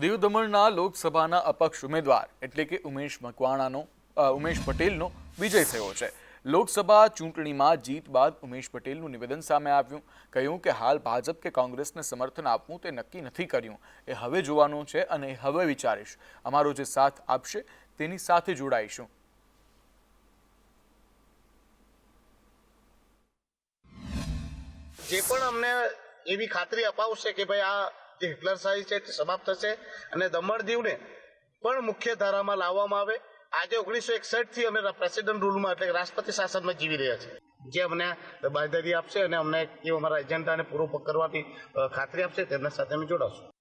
દીવ દમણના લોકસભાના અપક્ષ ઉમેદવાર એટલે કે ઉમેશ મકવાણાનો ઉમેશ પટેલનો વિજય થયો છે. લોકસભા ચૂંટણીમાં જીત બાદ ઉમેશ પટેલનું નિવેદન સામે આવ્યું. કહ્યું કે હાલ ભાજપ કે કોંગ્રેસને સમર્થન આપવું તે નક્કી નથી કર્યું. એ હવે જોવાનું છે અને હવે વિચારીશ. અમારો જે સાથ આપશે તેની સાથે જોડાઈશું. જે પણ અમને એવી ખાતરી અપાવશે કે ભાઈ આ જે હિટલરશાહી છે તે સમાપ્ત થશે અને દમણ દીવને પણ મુખ્ય ધારામાં લાવવામાં આવે. આજે ઓગણીસો એકસઠથી અમે પ્રેસિડેન્ટ રૂલમાં એટલે રાષ્ટ્રપતિ શાસનમાં જીવી રહ્યા છીએ. જે અમને બાંધારી આપશે અને અમને એ અમારા એજન્ડાને પૂરો કરવાની ખાતરી આપશે. તેમના સાથે અમે જોડાશું.